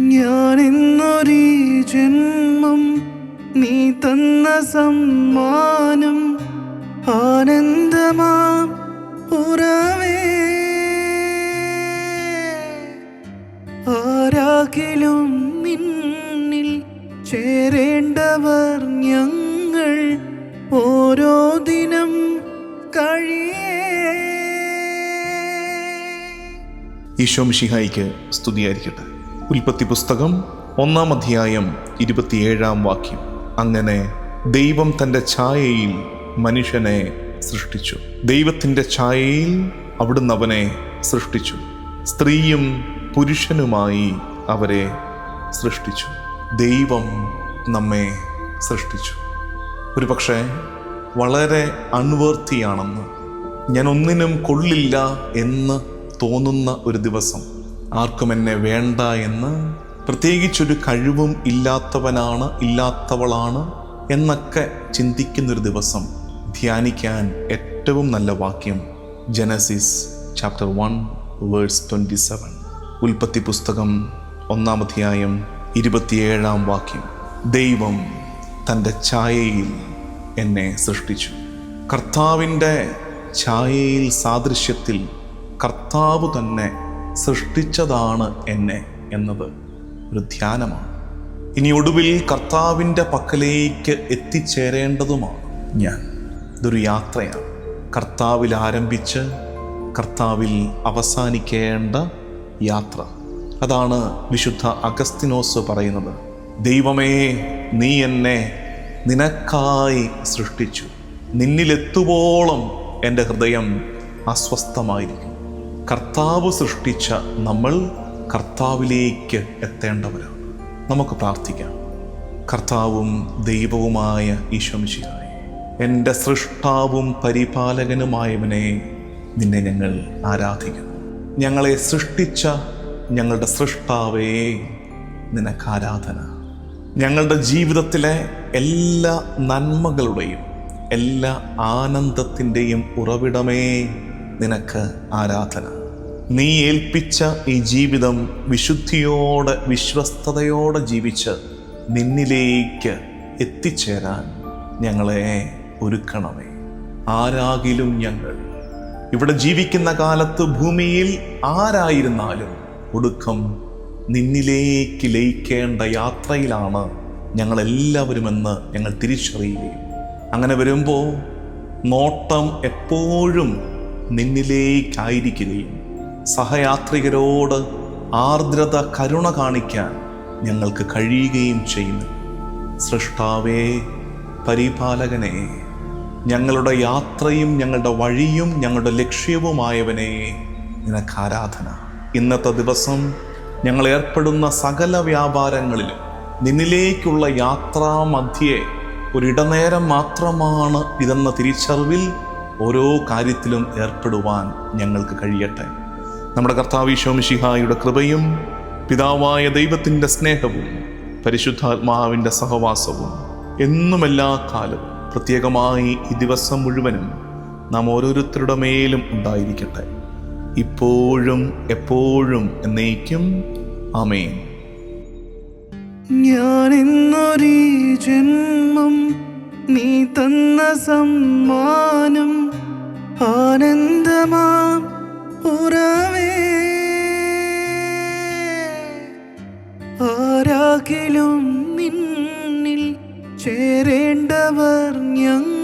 ഞാൻ ഇന്നൊരീ ജന്മം നീ തന്ന സമ്മാനം ആനന്ദമാം ഉറവേ. ആരാകിലും നിന്നിൽ ചേരേണ്ടവർ ഞങ്ങൾ ഓരോ ദിനം കഴിയേ. ഈശോ മിഷിഹായിക്ക് സ്തുതിയായിരിക്കട്ടെ. ഉൽപ്പത്തി പുസ്തകം ഒന്നാം അധ്യായം ഇരുപത്തിയേഴാം വാക്യം. അങ്ങനെ ദൈവം തന്റെ ഛായയിൽ മനുഷ്യനെ സൃഷ്ടിച്ചു. ദൈവത്തിന്റെ ഛായയിൽ അവിടുന്ന് അവനെ സൃഷ്ടിച്ചു. സ്ത്രീയും പുരുഷനുമായി അവരെ സൃഷ്ടിച്ചു. ദൈവം നമ്മെ സൃഷ്ടിച്ചു. ഒരു പക്ഷേ വളരെ അൺവർത്തിയാണെന്ന്. ഞാൻ ഒന്നിനും കൊള്ളില്ല എന്ന് തോന്നുന്ന ഒരു ദിവസം. ആർക്കും എന്നെ വേണ്ട എന്ന് പ്രത്യേകിച്ചൊരു കഴിവും ഇല്ലാത്തവനാണ് ഇല്ലാത്തവളാണ് എന്നൊക്കെ ചിന്തിക്കുന്നൊരു ദിവസം ധ്യാനിക്കാൻ ഏറ്റവും നല്ല വാക്യം Genesis chapter one verse twenty seven. ഉൽപ്പത്തി പുസ്തകം ഒന്നാം അധ്യായം ഇരുപത്തിയേഴാം വാക്യം. ദൈവം തന്റെ ഛായയിൽ എന്നെ സൃഷ്ടിച്ചു. കർത്താവിന്റെ ഛായയിൽ സാദൃശ്യത്തിൽ കർത്താവ് തന്നെ സൃഷ്ടിച്ചതാണ് എന്നെ എന്നത് ഒരു ധ്യാനമാണ്. ഇനി ഒടുവിൽ കർത്താവിന്റെ പക്കലേക്ക് എത്തിച്ചേരേണ്ടതുമാണ് ഞാൻ. ഇതൊരു യാത്രയാണ്. കർത്താവിൽ ആരംഭിച്ച് കർത്താവിൽ അവസാനിക്കേണ്ട യാത്ര. അതാണ് വിശുദ്ധ അഗസ്തിനോസ് പറയുന്നത്. ദൈവമേ നീ എന്നെ നിനക്കായി സൃഷ്ടിച്ചു. നിന്നിലെത്തുവോളം എന്റെ ഹൃദയം അസ്വസ്ഥമായിരിക്കും കർത്താവ് സൃഷ്ടിച്ച നമ്മൾ കർത്താവിലേക്ക് എത്തേണ്ടവരാണ്. നമുക്ക് പ്രാർത്ഥിക്കാം. കർത്താവും ദൈവവുമായ ഈശ്വംശിയായി എന്റെ സൃഷ്ടാവും പരിപാലകനുമായവനെ നിന്നെ ഞങ്ങൾ ആരാധിക്കുന്നു. ഞങ്ങളെ സൃഷ്ടിച്ച ഞങ്ങളുടെ സൃഷ്ടാവേ നിനക്ക് ആരാധന. ഞങ്ങളുടെ ജീവിതത്തിലെ എല്ലാ നന്മകളുടെയും എല്ലാ ആനന്ദത്തിന്റെയും ഉറവിടമേ നിനക്ക് ആരാധന. നീ ഏൽപ്പിച്ച ഈ ജീവിതം വിശുദ്ധിയോടെ വിശ്വസ്തയോടെ ജീവിച്ച് നിന്നിലേക്ക് എത്തിച്ചേരാൻ ഞങ്ങളെ ഒരുക്കണമേ. ആരാകിലും ഞങ്ങൾ. ഇവിടെ ജീവിക്കുന്ന കാലത്ത് ഭൂമിയിൽ ആരായിരുന്നാലും ഒടുക്കം നിന്നിലേക്ക് ലയിക്കേണ്ട യാത്രയിലാണ് ഞങ്ങളെല്ലാവരുമെന്ന് ഞങ്ങൾ തിരിച്ചറിയുകയും. അങ്ങനെ വരുമ്പോൾ നോട്ടം എപ്പോഴും നിന്നിലേക്കായിരിക്കുകയും. സഹയാത്രികരോട് ആർദ്രത കരുണ കാണിക്കാൻ ഞങ്ങൾക്ക് കഴിയുകയും ചെയ്യുന്നു. സൃഷ്ടാവേ പരിപാലകനെ ഞങ്ങളുടെ യാത്രയും ഞങ്ങളുടെ വഴിയും ഞങ്ങളുടെ ലക്ഷ്യവുമായവനെ നിനക്ക് ആരാധന ഇന്നത്തെ ദിവസം ഞങ്ങൾ ഏർപ്പെടുന്ന സകല വ്യാപാരങ്ങളിലും നിന്നിലേക്കുള്ള യാത്രാ മധ്യേ ഒരിടനേരം മാത്രമാണ് ഇതെന്ന തിരിച്ചറിവിൽ ഓരോ കാര്യത്തിലും ഏർപ്പെടുവാൻ ഞങ്ങൾക്ക് കഴിയട്ടെ. നമ്മുടെ കർത്താവിശോമിഷിഹായുടെ കൃപയും പിതാവായ ദൈവത്തിന്റെ സ്നേഹവും പരിശുദ്ധാത്മാവിന്റെ സഹവാസവും എന്നും എല്ലാ കാലവും പ്രത്യേകമായി ഈ ദിവസം മുഴുവനും നാം ഓരോരുത്തരുടെ മേലും ഉണ്ടായിരിക്കട്ടെ. ഇപ്പോഴും എപ്പോഴും എന്നേക്കും. ആമേൻ. ഞാൻ ജന്മം നീ തന്ന സമ്മാനം ആനന്ദമാം ആരാകിലും നിന്നിൽ ചേരേണ്ടവർ ഞങ്ങൾ